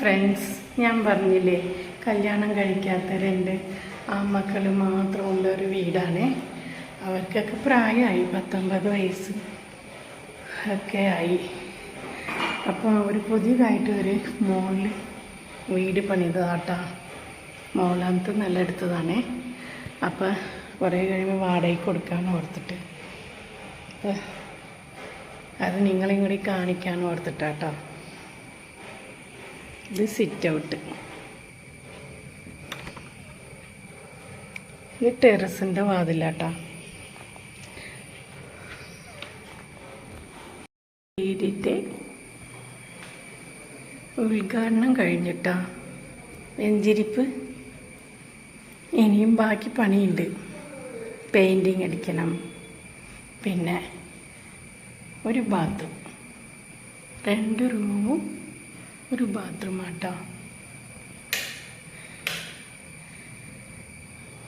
Friends ഞാൻ പറഞ്ഞില്ലേ കല്യാണം കഴിക്കാത്തവരുണ്ട് ആ മക്കൾ മാത്രമുള്ള ഒരു വീടാണ്. അവർക്കൊക്കെ പ്രായമായി പത്തൊമ്പത് വയസ്സ് ഒക്കെ ആയി. അപ്പോൾ അവർ പുതിയതായിട്ട് ഒരു മോളിൽ വീട് പണിതാട്ടാ മോളാമത്തെ നല്ല എടുത്തതാണ്. അപ്പോൾ കുറേ കഴിയുമ്പോൾ വാടകയ്ക്ക് കൊടുക്കാമെന്ന് ഓർത്തിട്ട്. അത് നിങ്ങളെയും കൂടി കാണിക്കാമെന്ന് ഓർത്തിട്ടാട്ടോ. ഇത് സിറ്റ് ഔട്ട് ഇത് ടെറസിന്റെ വാതിലാട്ടാ. വീടിന്റെ ഉദ്ഘാടനം കഴിഞ്ഞിട്ടാ. വെഞ്ചിരിപ്പ് ഇനിയും ബാക്കി പണിയുണ്ട്. പെയിന്റിങ് അടിക്കണം. പിന്നെ ഒരു ബാത്റൂം രണ്ട് റൂമും ഒരു ബാത്റൂം ആട്ടോ.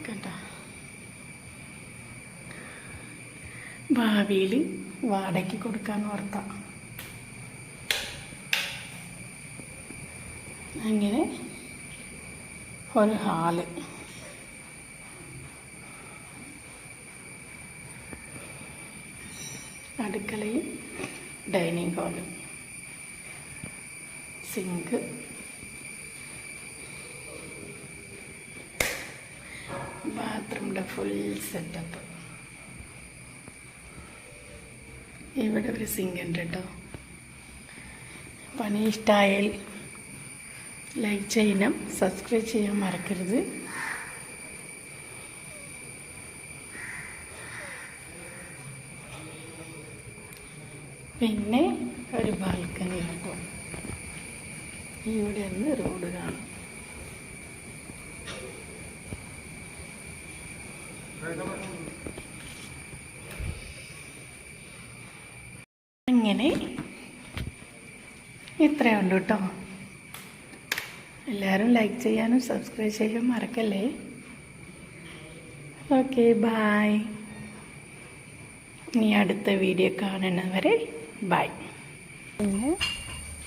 കണ്ട? ഭാവിയിൽ വാടകയ്ക്ക് കൊടുക്കാൻ ഓർത്ത. അങ്ങനെ ഒരു ഹാൾ. അടുക്കളയും ഡൈനിങ് ഹാളും. സിങ്ക് ബാത്റൂമിന്റെ ഫുൾ സെറ്റപ്പ് ഇവിടെ ഒരു സിങ്ക് ഉണ്ട് കേട്ടോ പണി ഇഷ്ടമായാൽ ലൈക്ക് ചെയ്യണം സബ്സ്ക്രൈബ് ചെയ്യാൻ മറക്കരുത്. പിന്നെ ഒരു ബാൽക്കണി ആക്കും ഇവിടെ നിന്ന് റോഡ് കാണും. അങ്ങനെ ഇത്രയുണ്ട് കേട്ടോ. എല്ലാവരും ലൈക്ക് ചെയ്യാനും സബ്സ്ക്രൈബ് ചെയ്യാനും മറക്കല്ലേ? ഓക്കെ ബായ് ഇനി അടുത്ത വീഡിയോ കാണുന്നവരെ ബായ് പിന്നെ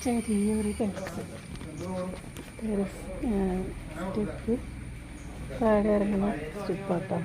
ചെറിയൊരു ടെറസ് ടെറസ് സ്റ്റെപ്പ് താഴെ ഇറങ്ങുന്ന സ്റ്റെപ്പാട്ടോ